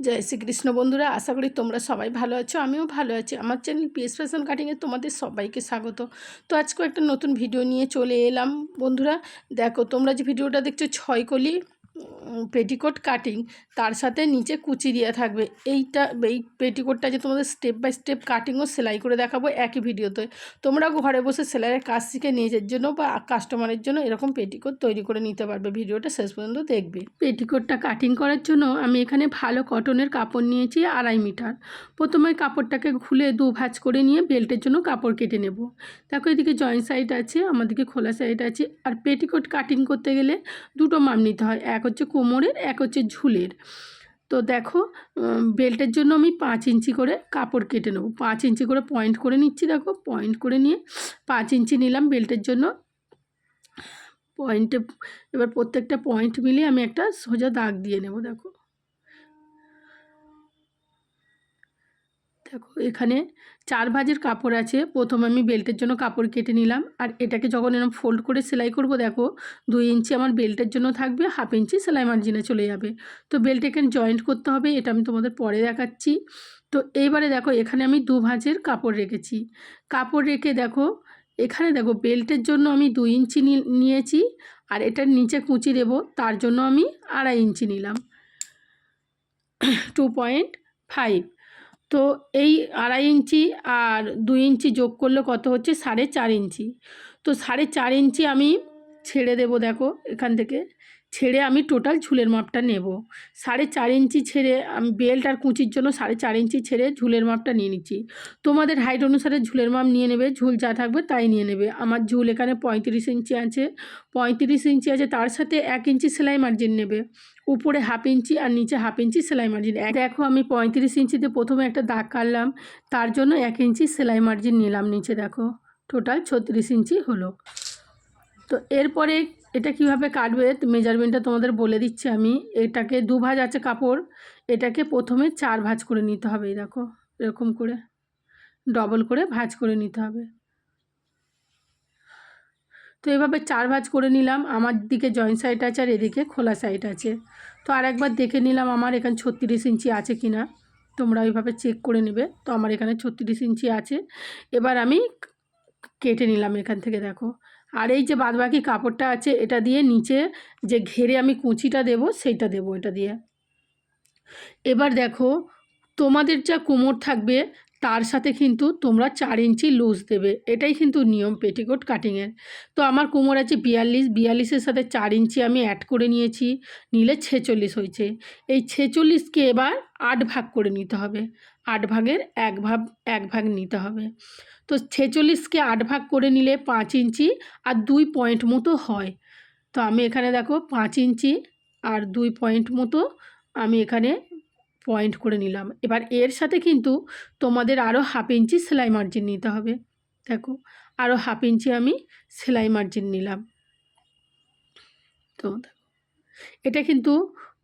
জয় শ্রীকৃষ্ণ বন্ধুরা, আশা করি তোমরা সবাই ভালো আছো, আমিও ভালো আছি। আমার চ্যানেল পিএস ফ্যাশন কাটিংয়ে তোমাদের সবাইকে স্বাগত। তো আজকে একটা নতুন ভিডিও নিয়ে চলে এলাম বন্ধুরা। দেখো, তোমরা যে ভিডিওটা দেখছ, ছয় কলি পেটিকোট কাটিং তার সাথে নিচে কুচি দেওয়া থাকবে। এইটা, এই পেটিকোটটা যে তোমাদের স্টেপ বাই স্টেপ কাটিংও সেলাই করে দেখাবো একই ভিডিওতে। তোমরা ঘরে বসে সেলাইয়ের কাজ শিখে নিজের জন্য বা কাস্টমারের জন্য এরকম পেটিকোট তৈরি করে নিতে পারবে। ভিডিওটা শেষ পর্যন্ত দেখবে। পেটিকোটটা কাটিং করার জন্য আমি এখানে ভালো কটনের কাপড় নিয়েছি আড়াই মিটার। প্রথমে কাপড়টাকে খুলে দু ভাঁজ করে নিয়ে বেল্টের জন্য কাপড় কেটে নেব। দেখো এদিকে জয়েন্ট সাইড আছে আমাদেরকে খোলা সাইড আছে। আর পেটিকোট কাটিং করতে গেলে দুটো মাপ নিতে হয়। এক হচ্ছে কোমরের, এক হচ্ছে ঝুলের। তো দেখো বেল্টের জন্য আমি পাঁচ ইঞ্চি করে কাপড় কেটে নেব। পাঁচ ইঞ্চি করে পয়েন্ট করে নিচ্ছি দেখো, পয়েন্ট করে নিয়ে পাঁচ ইঞ্চি নিলাম বেল্টের জন্য। পয়েন্টে, এবার প্রত্যেকটা পয়েন্ট মিলিয়ে আমি একটা সোজা দাগ দিয়ে নেব দেখো। দেখো, এখানে চার ভাজের কাপড় আছে। প্রথম আমি বেল্টের জন্য কাপড় কেটে নিলাম। আর এটাকে যখন এরকম ফোল্ড করে সেলাই করব, দেখো, দুই ইঞ্চি আমার বেল্টের জন্য থাকবে, হাফ ইঞ্চি সেলাই মার্জিনে চলে যাবে। তো বেল্ট এখানে জয়েন্ট করতে হবে, এটা আমি তোমাদের পরে দেখাচ্ছি। তো এইবারে দেখো, এখানে আমি দু ভাঁজের কাপড় রেখেছি। কাপড় রেখে দেখো, এখানে দেখো, বেল্টের জন্য আমি দুই ইঞ্চি নিয়েছি। আর এটার নিচে কুচি দেবো, তার জন্য আমি আড়াই ইঞ্চি নিলাম। টু পয়েন্ট ফাইভ তো এই আড়াই ইঞ্চি আর দুই ইঞ্চি যোগ করলে কত হচ্ছে? সাড়ে চার ইঞ্চি। তো সাড়ে চার ইঞ্চি আমি ছেড়ে দেব, দেখো, এখান থেকে। ছেড়ে আমি টোটাল ঝুলের মাপটা নেব। সাড়ে চার ইঞ্চি ছেড়ে আমি বেল্ট আর কুঁচির জন্য সাড়ে চার ইঞ্চি ছেড়ে ঝুলের মাপটা নিয়ে নিচ্ছি। তোমাদের হাইট অনুসারে ঝুলের মাপ নিয়ে নেবে, ঝুল যা থাকবে তাই নিয়ে নেবে। আমার ঝুল এখানে পঁয়ত্রিশ ইঞ্চি আছে। পঁয়ত্রিশ ইঞ্চি আছে, তার সাথে এক ইঞ্চি সেলাই মার্জিন নেবে। উপরে হাফ ইঞ্চি আর নিচে হাফ ইঞ্চি সেলাই মার্জিন দেখো আমি পঁয়ত্রিশ ইঞ্চিতে প্রথমে একটা দাগ কাটলাম, তার জন্য এক ইঞ্চি সেলাই মার্জিন নিলাম নিচে, দেখো। টোটাল ছত্রিশ ইঞ্চি হলো। তো এরপরে এটা কীভাবে কাটবে মেজারমেন্টটা তোমাদের বলে দিচ্ছি আমি। এটাকে দু ভাজ আছে কাপড়, এটাকে প্রথমে চার ভাজ করে নিতে হবে দেখো, এরকম করে। ডবল করে ভাজ করে নিতে হবে। তো এভাবে চার ভাজ করে নিলাম, আমার দিকে জয়েন্ট সাইড আছে আর এদিকে খোলা সাইড আছে। তো আর একবার দেখে নিলাম আমার এখানে ছত্রিশ ইঞ্চি আছে কি না, তোমরা ওইভাবে চেক করে নেবে। তো আমার এখানে ছত্রিশ ইঞ্চি আছে। এবার আমি কেটে নিলাম এখান থেকে, দেখো। আর এই যে বাদবাকি কাপড়টা আছে, এটা দিয়ে নিচে যে ঘেরে আমি কুচিটা দেব, সেইটা দেব এটা দিয়ে। এবার দেখো, তোমাদের যা কোমর থাকবে তার সাথে কিন্তু তোমরা চার ইঞ্চি লুজ দেবে। এটাই কিন্তু নিয়ম পেটিকোট কাটিংয়ের তো আমার কোমর আছে বিয়াল্লিশ, বিয়াল্লিশের সাথে চার ইঞ্চি আমি অ্যাড করে নিয়েছি, নিলে ছেচল্লিশ হয়েছে। এই ছেচল্লিশকে এবার আট ভাগ করে নিতে হবে। আট ভাগের এক ভাগ এক ভাগ নিতে হবে। তো ছেচল্লিশকে আট ভাগ করে নিলে পাঁচ ইঞ্চি আর দুই পয়েন্ট মতো হয়। তো আমি এখানে দেখো পাঁচ ইঞ্চি আর দুই পয়েন্ট মতো আমি এখানে পয়েন্ট করে নিলাম। এবার এর সাথে কিন্তু তোমাদের আরও হাফ ইঞ্চি সেলাই মার্জিন নিতে হবে। দেখো আরও হাফ ইঞ্চি আমি সেলাই মার্জিন নিলাম। তো এটা কিন্তু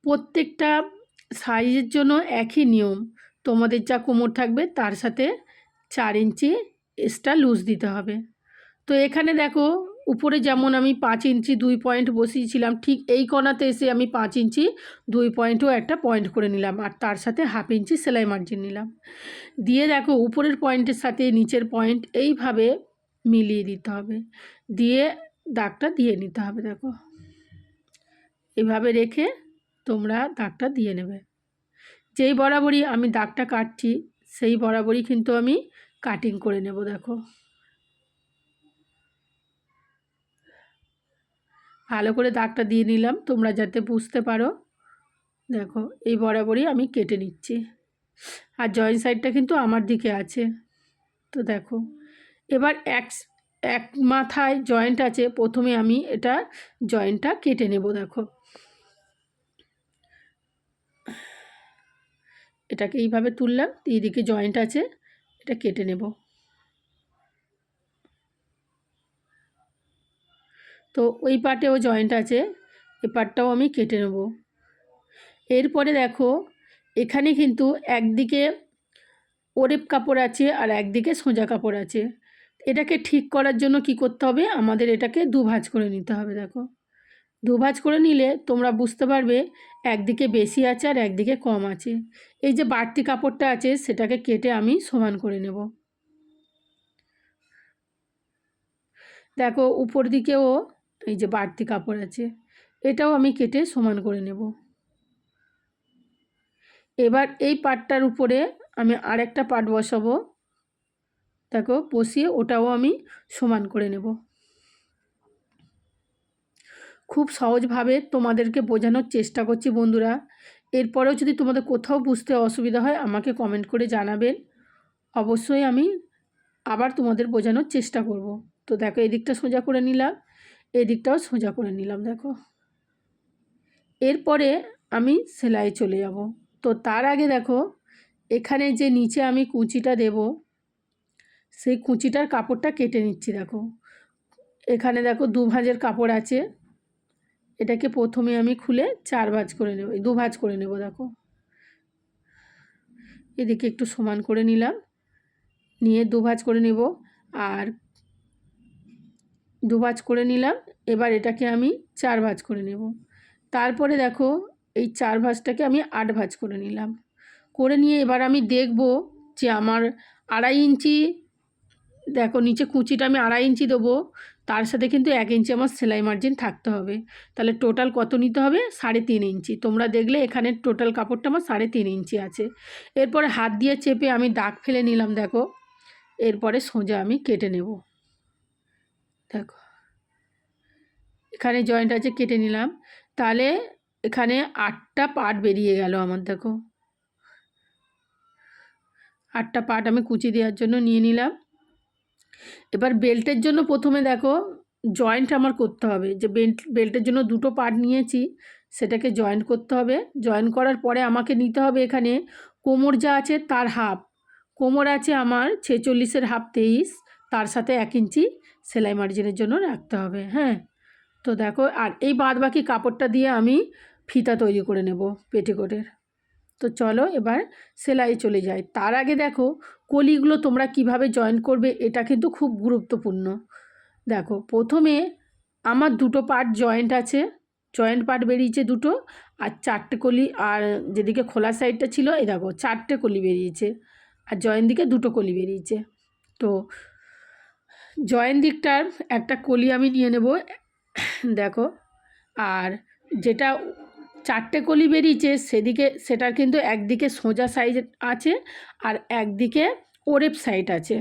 প্রত্যেকটা সাইজের জন্য একই নিয়ম। তোমাদের যা কোমর থাকবে তার সাথে চার ইঞ্চি এক্সট্রা লুজ দিতে হবে। তো এখানে দেখো উপরে যেমন আমি পাঁচ ইঞ্চি দুই পয়েন্ট বসিয়েছিলাম, ঠিক এই কোনাতে এসে আমি পাঁচ ইঞ্চি দুই পয়েন্টও একটা পয়েন্ট করে নিলাম আর তার সাথে হাফ ইঞ্চি সেলাই মার্জিন নিলাম। দিয়ে দেখো উপরের পয়েন্টের সাথে নিচের পয়েন্ট এইভাবে মিলিয়ে দিতে হবে। দিয়ে দাগটা দিয়ে নিতে হবে দেখো। এভাবে রেখে তোমরা দাগটা দিয়ে নেবে। যেই বরাবরই আমি দাগটা কাটছি, সেই বরাবরই কিন্তু আমি কাটিং করে নেব দেখো। ভালো করে দাগটা দিয়ে নিলাম, তোমরা যাতে বুঝতে পারো। দেখো, এই বরাবরই আমি কেটে নিচ্ছি। আর জয়েন্ট সাইডটা কিন্তু আমার দিকে আছে। তো দেখো, এবার এক এক মাথায় জয়েন্ট আছে, প্রথমে আমি এটা জয়েন্টটা কেটে নেব, দেখো। এটাকে এইভাবে তুললাম, এইদিকে জয়েন্ট আছে, এটা কেটে নেব। তো ওই পার্টেও জয়েন্ট আছে, এ পার্টটাও আমি কেটে নেব। এরপরে দেখো, এখানে কিন্তু একদিকে ওরেপ কাপড় আছে আর একদিকে সোজা কাপড় আছে। এটাকে ঠিক করার জন্য কি করতে হবে? আমাদের এটাকে দু ভাঁজ করে নিতে হবে, দেখো। দুভাজ করে নিলে তোমরা বুঝতে পারবে একদিকে বেশি আছে আর একদিকে কম আছে। এই যে বাড়তি কাপড়টা আছে, সেটাকে কেটে আমি সমান করে নেব। দেখো, উপর দিকেও এই যে বাড়তি কাপড় আছে, এটাও আমি কেটে সমান করে নেব। এবার এই পাটটার উপরে আমি আরেকটা পাট বসাবো। দেখো, বসিয়ে ওটাও আমি সমান করে নেব। খুব সহজভাবে তোমাদেরকে বোঝানোর চেষ্টা করছি বন্ধুরা। এরপরেও যদি তোমাদের কোথাও বুঝতে অসুবিধা হয়, আমাকে কমেন্ট করে জানাবেন। অবশ্যই আমি আবার তোমাদের বোঝানোর চেষ্টা করব। তো দেখো, এদিকটা সোজা করে নিলাম। এদিকটাও সোজা করে নিলাম, দেখো। এরপরে আমি সেলাই চলে যাব। তো তার আগে দেখো, এখানে যে নিচে আমি কুচিটা দেব, সেই কুচিটার কাপড়টা কেটে নিচ্ছি, দেখো। এখানে দেখো দু ভাঁজের কাপড় আছে। এটাকে প্রথমে আমি খুলে চার ভাঁজ করে নেব দু ভাঁজ করে নেব, দেখো। এদিকে একটু সমান করে নিলাম, নিয়ে দু ভাঁজ করে নেব। আর দু ভাঁজ করে নিলাম, এবার এটাকে আমি চার ভাঁজ করে নেব। তারপরে দেখো, এই চার ভাঁজটাকে আমি আট ভাঁজ করে নিলাম। করে নিয়ে এবার আমি দেখব যে আমার আড়াই ইঞ্চি, দেখো নিচে কুচিটা আমি আড়াই ইঞ্চি দেবো, তার সাথে কিন্তু এক ইঞ্চি আমার সেলাই মার্জিন থাকতে হবে। তাহলে টোটাল কত নিতে হবে? সাড়ে তিন ইঞ্চি। তোমরা দেখলে এখানে টোটাল কাপড়টা আমার সাড়ে তিন ইঞ্চি আছে। এরপরে হাত দিয়ে চেপে আমি দাগ ফেলে নিলাম, দেখো। এরপরে সোজা আমি কেটে নেব। দেখো। এখানে জয়েন্ট আছে, কেটে নিলাম। তাহলে এখানে আটটা পার্ট বেরিয়ে গেল আমার, দেখো। আটটা পার্ট আমি কুচি দেওয়ার জন্য নিয়ে নিলাম। এবার বেল্টের জন্য প্রথমে দেখো জয়েন্ট আমার করতে হবে। যে বেল্ট বেল্টের জন্য দুটো পার্ট নিয়েছি, সেটাকে জয়েন্ট করতে হবে। জয়েন করার পরে আমাকে নিতে হবে এখানে কোমর যা আছে তার হাফ কোমর আছে আমার ছেচল্লিশের হাফ তেইশ, তার সাথে এক ইঞ্চি। সেলাই মার্জিনের জন্য রাখতে হবে হ্যাঁ? তো দেখো, আর এই বাদ বাকি কাপড়টা দিয়ে আমি ফিতা তৈরি করে নেব পেটিকোটের তো চলো এবার সেলাই চলে যায় তার আগে দেখো, কলিগুলো তোমরা কীভাবে জয়েন করবে এটা কিন্তু খুব গুরুত্বপূর্ণ। দেখো, প্রথমে আমার দুটো পার্ট জয়েন্ট আছে, জয়েন্ট পার্ট বেরিয়েছে দুটো আর চারটে কলি আর যেদিকে খোলা সাইডটা ছিল, এই দেখো, চারটে কলি বেরিয়েছে আর জয়েন্ট দিকে দুটো কলি বেরিয়েছে। তো জয়েন দিকটার একটা কলি আমি নিয়ে নেব। দেখো, আর যেটা চারটে কলি বেরিয়েছে, সেদিকে, সেটার কিন্তু একদিকে সোজা সাইজ আছে আর একদিকে ওরেপ সাইড আছে।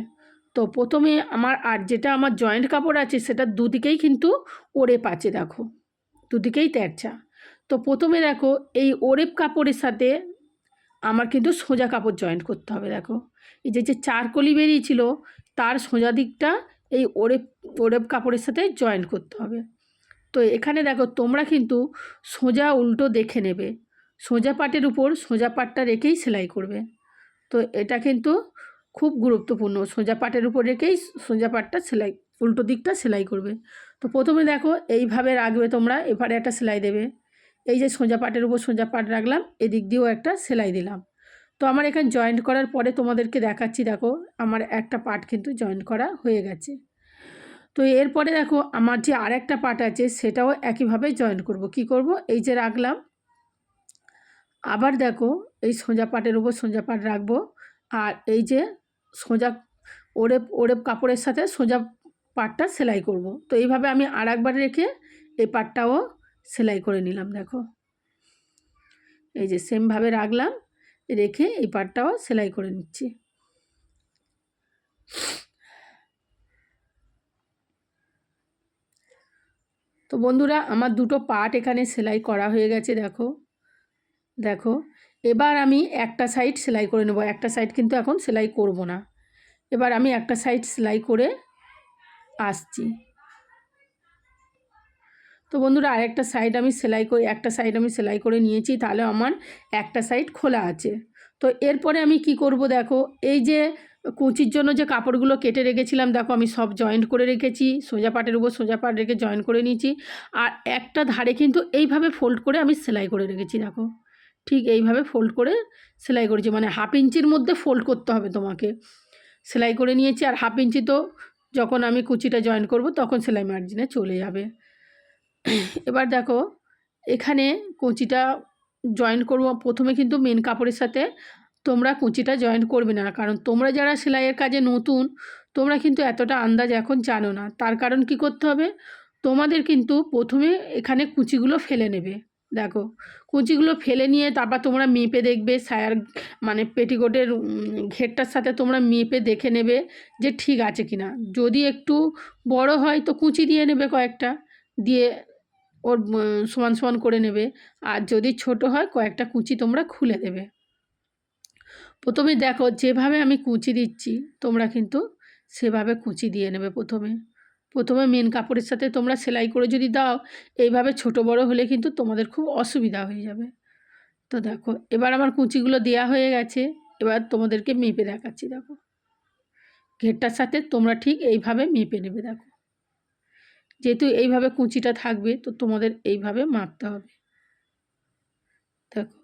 তো প্রথমে আমার, আর যেটা আমার জয়েন্ট কাপড় আছে, সেটা দুদিকেই কিন্তু ওরেপ আছে, দেখো। দুদিকেই তেরচা। তো প্রথমে দেখো, এই ওরেপ কাপড়ের সাথে আমার কিন্তু সোজা কাপড় জয়েন্ট করতে হবে, দেখো। এই যে যে চার কলি বেরিয়েছিল, তার সোজা দিকটা এই ওরেপ ওরেপ কাপড়ের সাথে জয়েন্ট করতে হবে। তো এখানে দেখো, তোমরা কিন্তু সোজা উল্টো দেখে নেবে। সোজা পাটের উপর সোজা পাটটা রেখেই সেলাই করবে। তো এটা কিন্তু খুব গুরুত্বপূর্ণ। সোজা পাটের উপর রেখেই সোজা পাটটা সেলাই, উল্টো দিকটা সেলাই করবে। তো প্রথমে দেখো, এইভাবে রাখবে তোমরা এবারে একটা সেলাই দেবে। এই যে সোজা পাটের উপর সোজা পাট রাখলাম, এদিক দিয়েও একটা সেলাই দিলাম। তো আমার এখানে জয়েন্ট করার পরে তোমাদেরকে দেখাচ্ছি, দেখো, আমার একটা পার্ট কিন্তু জয়েন্ট করা হয়ে গেছে। তো এরপরে দেখো আমার যে আর একটা পার্ট আছে, সেটাও একইভাবে জয়েন করব। কি করব? এই যে রাখলাম। আবার দেখো এই সোজা পাটের উপর সোজা পাট রাখব। আর এই যে সোজা ওরেপ ওরেপ কাপড়ের সাথে সোজা পাটটা সেলাই করব। তো এইভাবে আমি আর একবার রেখে এই পাটটাও সেলাই করে নিলাম, দেখো। এই যে সেমভাবে রাখলাম, রেখে এই পাটটাও সেলাই করে নিচ্ছি। তো বন্ধুরা, আমার দুটো পার্ট এখানে সেলাই করা হয়ে গেছে, দেখো। দেখো, এবার আমি একটা সাইড সেলাই করে নেব। একটা সাইড কিন্তু এখন সেলাই করব না। এবার আমি একটা সাইড সেলাই করে আসছি। তো বন্ধুরা, আরেকটা সাইড আমি সেলাই করে, একটা সাইড আমি সেলাই করে নিয়েছি, তাহলে আমার একটা সাইড খোলা আছে। তো এরপরে আমি কি করব, দেখো, এই যে কুচির জন্য যে কাপড়গুলো কেটে রেখেছিলাম, দেখো আমি সব জয়েন্ট করে রেখেছি, সোজা পাটের উপর সোজা পাট রেখে জয়েন্ট করে নিয়েছি। আর একটা ধারে কিন্তু এইভাবে ফোল্ড করে আমি সেলাই করে রেখেছি, দেখো। ঠিক এইভাবে ফোল্ড করে সেলাই করেছি মানে হাফ ইঞ্চির মধ্যে ফোল্ড করতে হবে তোমাকে। সেলাই করে নিয়েছি আর হাফ ইঞ্চি তো যখন আমি কুচিটা জয়েন করব তখন সেলাই মার্জিনে চলে যাবে। এবার দেখো, এখানে কুচিটা জয়েন করব, প্রথমে কিন্তু মেন কাপড়ের সাথে তোমরা কুচিটা জয়েন করবে না। কারণ তোমরা যারা সেলাইয়ের কাজে নতুন, তোমরা কিন্তু এতটা আন্দাজ এখন জানো না। তার কারণ কি করতে হবে? তোমাদের কিন্তু প্রথমে এখানে কুচিগুলো ফেলে নেবে। দেখো, কুচিগুলো ফেলে নিয়ে তারপর তোমরা মেপে দেখবে, সায়ার মানে পেটিকোটের ঘেরটার সাথে তোমরা মেপে দেখে নেবে যে ঠিক আছে কি না যদি একটু বড় হয় তো কুচি দিয়ে নেবে কয়েকটা, দিয়ে ওর সমান সমান করে নেবে। আর যদি ছোট হয়, কয়েকটা কুচি তোমরা খুলে দেবে। প্রথমে দেখো, যেভাবে আমি কুচি দিচ্ছি, তোমরা কিন্তু সেভাবে কুচি দিয়ে নেবে প্রথমে। প্রথমে মেন কাপড়ের সাথে তোমরা সেলাই করে যদি দাও, এইভাবে ছোট বড় হলে কিন্তু তোমাদের খুব অসুবিধা হয়ে যাবে। তো দেখো, এবার আমার কুচিগুলো দেয়া হয়ে গেছে, এবার তোমাদেরকে মেপে দেখাচ্ছি, দেখো। ঘেরটার সাথে তোমরা ঠিক এইভাবে মেপে নেবে, দেখো। যেহেতু এইভাবে কুঁচিটা থাকবে, তো তোমাদের এইভাবে মাপতে হবে। দেখো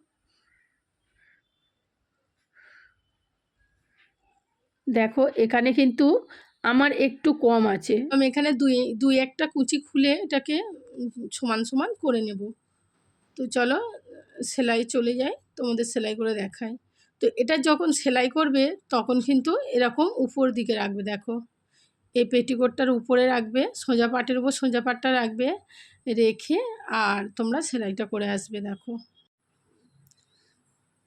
দেখো, এখানে কিন্তু আমার একটু কম আছে। আমি এখানে দুই দুই একটা কুচি খুলে এটাকে সমান সমান করে নেব। তো চলো, সেলাই চলে যায় তোমাদের সেলাই করে দেখাই। তো এটা যখন সেলাই করবে, তখন কিন্তু এরকম উপর দিকে রাখবে, দেখো। এই পেটিকোটটার উপরে রাখবে, সোজা পাটের উপর সোজা পাটটা রাখবে, রেখে আর তোমরা সেলাইটা করে আসবে, দেখো।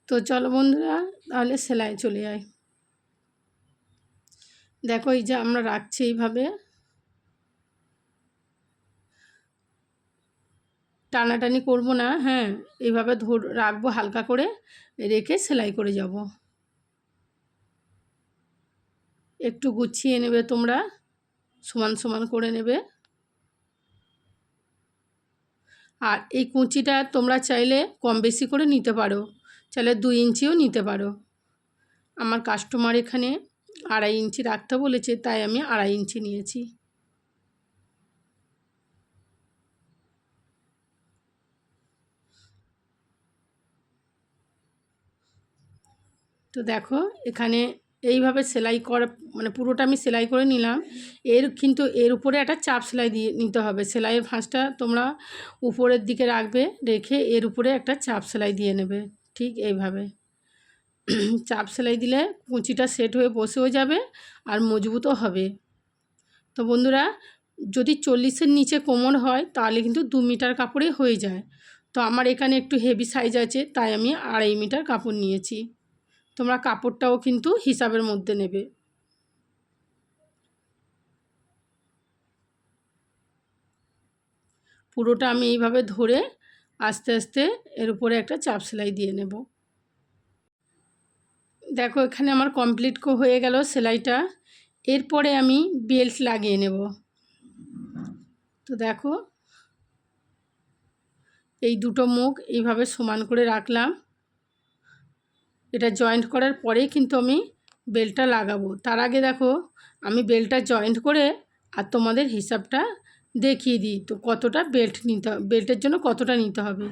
তো চলো বন্ধুরা, তাহলে সেলাই চলে যায় দেখো এই যে আমরা রাখছি এইভাবে। টানাটানি করব না হ্যাঁ এইভাবে ধর রাখব হালকা করে, রেখে সেলাই করে যাব। একটু গুছিয়ে নেবে তোমরা, সমান সমান করে নেবে। আর এই কুঁচিটা তোমরা চাইলে কম বেশি করে নিতে পারো, চাইলে দুই ইঞ্চিও নিতে পারো। আমার কাস্টমার এখানে আড়াই ইঞ্চি রাখতে বলেছে, তাই আমি আড়াই ইঞ্চি নিয়েছি। তো দেখো, এখানে এইভাবে সেলাই করা মানে পুরোটা আমি সেলাই করে নিলাম। এর কিন্তু এর উপরে একটা চাপ সেলাই দিয়ে নিতে হবে। সেলাইয়ের ভাঁজটা তোমরা উপরের দিকে রাখবে, রেখে এর উপরে একটা চাপ সেলাই দিয়ে নেবে, ঠিক এইভাবে। চাপ সেলাই দিলে কুঁচিটা সেট হয়ে বসেও যাবে আর মজবুতও হবে। তো বন্ধুরা, যদি চল্লিশের নিচে কোমর হয়, তাহলে কিন্তু দু মিটার কাপড়ে হয়ে যায়। তো আমার এখানে একটু হেভি সাইজ আছে, তাই আমি আড়াই মিটার কাপড় নিয়েছি। তোমরা কাপড়টাও কিন্তু হিসাবের মধ্যে নেবে। পুরোটা আমি এইভাবে ধরে আস্তে আস্তে এর উপরে একটা চাপ সেলাই দিয়ে নেব। দেখো, এখানে আমার কমপ্লিট হয়ে গেল সেলাইটা। এরপরে আমি বেল্ট লাগিয়ে নেব। তো দেখো, এই দুটো মুখ এইভাবে সমান করে রাখলাম। এটা জয়েন্ট করার পরেই কিন্তু আমি বেল্টটা লাগাবো। তার আগে দেখো, আমি বেল্টটা জয়েন্ট করে আর তোমাদের হিসাবটা দেখিয়ে দিই। তো কতটা বেল্ট নিতে বেল্টের জন্য কতটা নিতে হবে?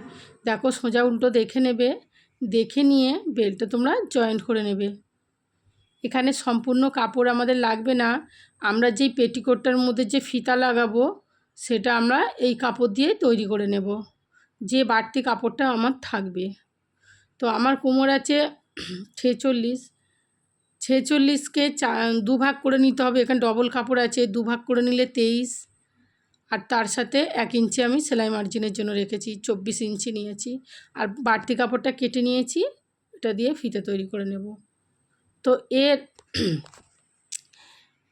দেখো, সোজা উল্টো দেখে নেবে। দেখে নিয়ে বেল্টটা তোমরা জয়েন্ট করে নেবে। এখানে সম্পূর্ণ কাপড় আমাদের লাগবে না। আমরা যেই পেটিকোটটার মধ্যে যে ফিতা লাগাবো, সেটা আমরা এই কাপড় দিয়ে তৈরি করে নেব। যে বাড়তি কাপড়টা আমার থাকবে। তো আমার কোমর আছে ছেচল্লিশ। ছেচল্লিশকে চা দুভাগ করে নিতে হবে। এখানে ডবল কাপড় আছে, দুভাগ করে নিলে তেইশ। আর তার সাথে এক ইঞ্চি আমি সেলাই মার্জিনের জন্য রেখেছি, চব্বিশ ইঞ্চি নিয়েছি। আর বাড়তি কাপড়টা কেটে নিয়েছি, এটা দিয়ে ফিতে তৈরি করে নেব। তো এর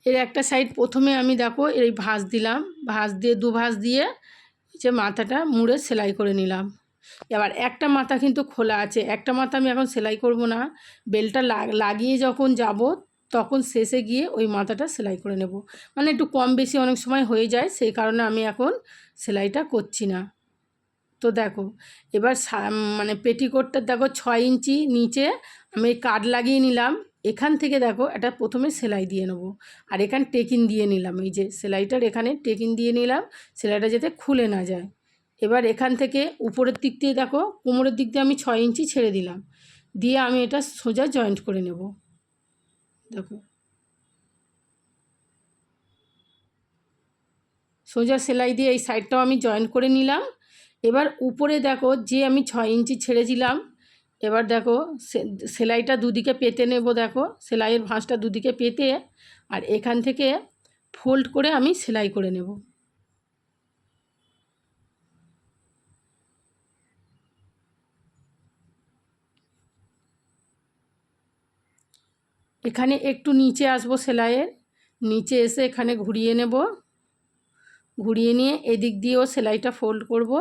এর একটা সাইড প্রথমে আমি দেখো এই ভাঁজ দিলাম। ভাঁজ দিয়ে, দু ভাঁজ দিয়ে যে মাথাটা মুড়ে সেলাই করে নিলাম। এবার একটা মাথা কিন্তু খোলা আছে, একটা মাথা আমি এখন সেলাই করব না। বেলটা লাগিয়ে যখন যাব তখন শেষে গিয়ে ওই মাথাটা সেলাই করে নেব। মানে একটু কম বেশি অনেক সময় হয়ে যায়, সেই কারণে আমি এখন সেলাইটা করছি না। তো দেখো, এবার মানে পেটিকোটটা দেখো ছয় ইঞ্চি নিচে আমি কাট লাগিয়ে নিলাম। এখান থেকে দেখো এটা প্রথমে সেলাই দিয়ে নেব। আর এখানে টেকিন দিয়ে নিলাম। এই যে সেলাইটার এখানে টেকিন দিয়ে নিলাম, সেলাইটা যাতে খুলে না যায়। এবার এখান থেকে উপরের দিক দিয়ে দেখো, কোমরের দিক দিয়ে আমি ছয় ইঞ্চি ছেড়ে দিলাম। দিয়ে আমি এটা সোজা জয়েন্ট করে নেব। দেখো। সোজা সেলাই দিয়ে এই সাইডটাও আমি জয়েন করে নিলাম। এবার উপরে দেখো, যে আমি ছয় ইঞ্চি ছেড়েছিলাম, এবার দেখো সেলাইটা দুদিকে পেতে নেব দেখো, সেলাইয়ের ভাঁজটা দুদিকে পেতে, আর এখান থেকে ফোল্ড করে আমি সেলাই করে নেব। এখানে একটু নিচে আসব সেলাইয়ের। নিচে এসে এখানে ঘুরিয়ে নেব। ঘুরিয়ে নিয়ে এদিক দিয়েও সেলাইটা ফোল্ড করব।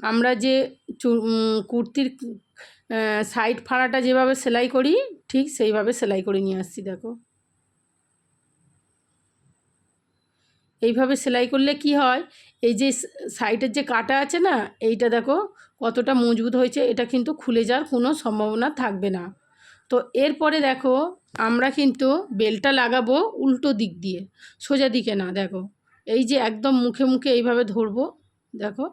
আমরা যে কুর্তির সাইড ফাড়াটা যেভাবে সেলাই করি, ঠিক সেইভাবে সেলাই করে নিয়ে আসছি, দেখো। এইভাবে সেলাই করলে কি হয়? এই যে সাইডের যে কাটা আছে না, এইটা দেখো কতটা মজবুত হয়েছে এটা কিন্তু খুলে যাওয়ার কোনো সম্ভাবনা থাকবে না। তো এরপরে দেখো, আমরা কিন্তু বেলটা লাগাবো উল্টো দিক দিয়ে, সোজা দিকে না, দেখো। এই যে একদম মুখে মুখে এইভাবে ধরবো, দেখো।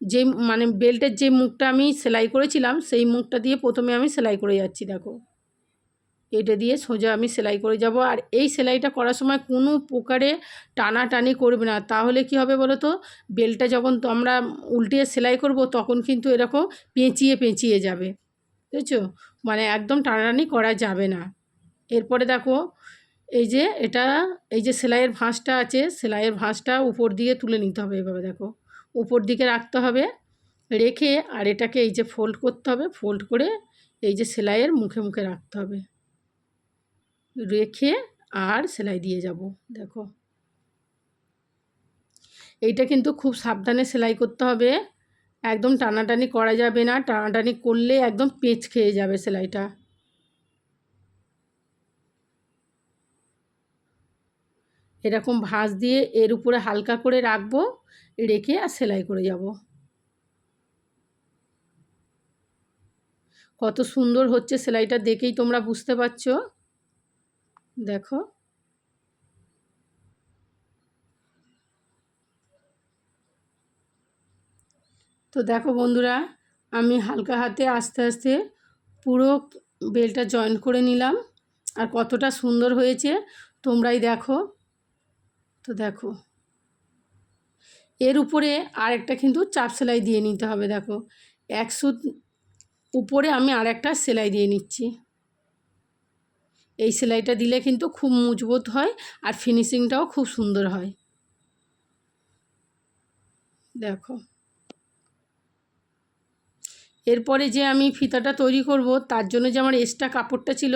যে মানে বেল্টের যে মুখটা আমি সেলাই করেছিলাম, সেই মুখটা দিয়ে প্রথমে আমি সেলাই করে যাচ্ছি, দেখো। এটা দিয়ে সোজা আমি সেলাই করে যাব। আর এই সেলাইটা করার সময় কোনো প্রকারে টানাটানি করবে না। তাহলে কি হবে বলো তো? বেলটা যখন আমরা উল্টিয়ে সেলাই করব, তখন কিন্তু এরকম পেঁচিয়ে পেঁচিয়ে যাবে। বুঝেছ? মানে একদম টানাটানি করা যাবে না। এরপরে দেখো, এই যে এটা, এই যে সেলাইয়ের ভাঁজটা আছে, সেলাইয়ের ভাঁজটা উপর দিয়ে তুলে নিতে হবে এভাবে দেখো। উপর দিকে রাখতে হবে, রেখে আর এটাকে এই যে ফোল্ড করতে হবে ফোল্ড করে এই যে সেলাইয়ের মুখে মুখে রাখতে হবে। রেখে আর সেলাই দিয়ে যাব, দেখো। এইটা কিন্তু খুব সাবধানে সেলাই করতে হবে। একদম টানাটানি করা যাবে না, টানাটানি করলে একদম পেঁচ খেয়ে যাবে সেলাইটা। এরকম ভাঁজ দিয়ে এর উপরে হালকা করে রাখব, রেখে আর সেলাই করে যাব। কত সুন্দর হচ্ছে সেলাইটা দেখেই তোমরা বুঝতে পারছ। দেখো। তো দেখো বন্ধুরা, আমি হালকা হাতে আস্তে আস্তে পুরো বেলটা জয়েন করে নিলাম। আর কতটা সুন্দর হয়েছে, তোমরাই দেখো। তো দেখো, এর উপরে আরেকটা কিন্তু চাপ সেলাই দিয়ে নিতে হবে, দেখো। এক সুত উপরে আমি আরেকটা সেলাই দিয়ে নিচ্ছি। এই সেলাইটা দিলে কিন্তু খুব মজবুত হয় আর ফিনিশিংটাও খুব সুন্দর হয়। দেখো। এরপরে যে আমি ফিতাটা তৈরি করব, তার জন্য যে আমার এক্সট্রা কাপড়টা ছিল,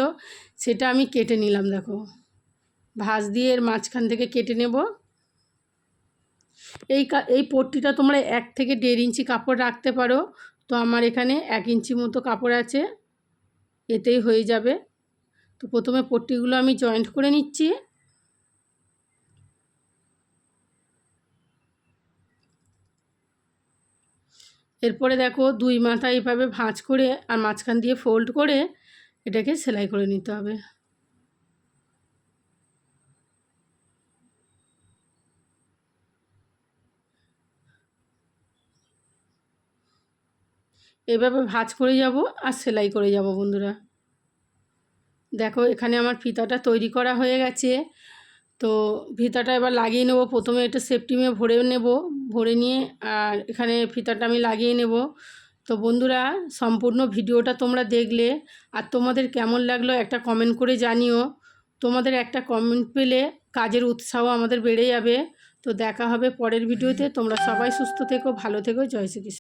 সেটা আমি কেটে নিলাম, দেখো। ভাঁজ দিয়ে এর মাঝখান থেকে কেটে নেব। এই এই পট্টিটা তোমরা এক থেকে দেড় ইঞ্চি কাপড় রাখতে পারো। তো আমার এখানে এক ইঞ্চি মতো কাপড় আছে। এতেই হয়ে যাবে। তো প্রথমে পট্টিগুলো আমি জয়েন্ট করে নিচ্ছি। এরপরে দেখো দুই মাথা এইভাবে ভাঁজ করে আর মাঝখান দিয়ে ফোল্ড করে এটাকে সেলাই করে নিতে হবে। এভাবে ভাঁজ করে যাব আর সেলাই করে যাব বন্ধুরা। দেখো, এখানে আমার ফিতাটা তৈরি করা হয়ে গেছে। তো ফিতাটা এবার লাগিয়ে নেব। প্রথমে এটা সেফটিমে ভরে নেব, ভরে নিয়ে, আর এখানে ফিতাটা আমি লাগিয়ে নেব। তো বন্ধুরা, সম্পূর্ণ ভিডিওটা তোমরা দেখলে, আর তোমাদের কেমন লাগল একটা কমেন্ট করে জানিও। তোমাদের একটা কমেন্ট পেলে কাজের উৎসাহ আমাদের বেড়ে যাবে। তো দেখা হবে পরের ভিডিওতে। তোমরা সবাই সুস্থ থেকো, ভালো থেকো। জয় শ্রীকৃষ্ণ।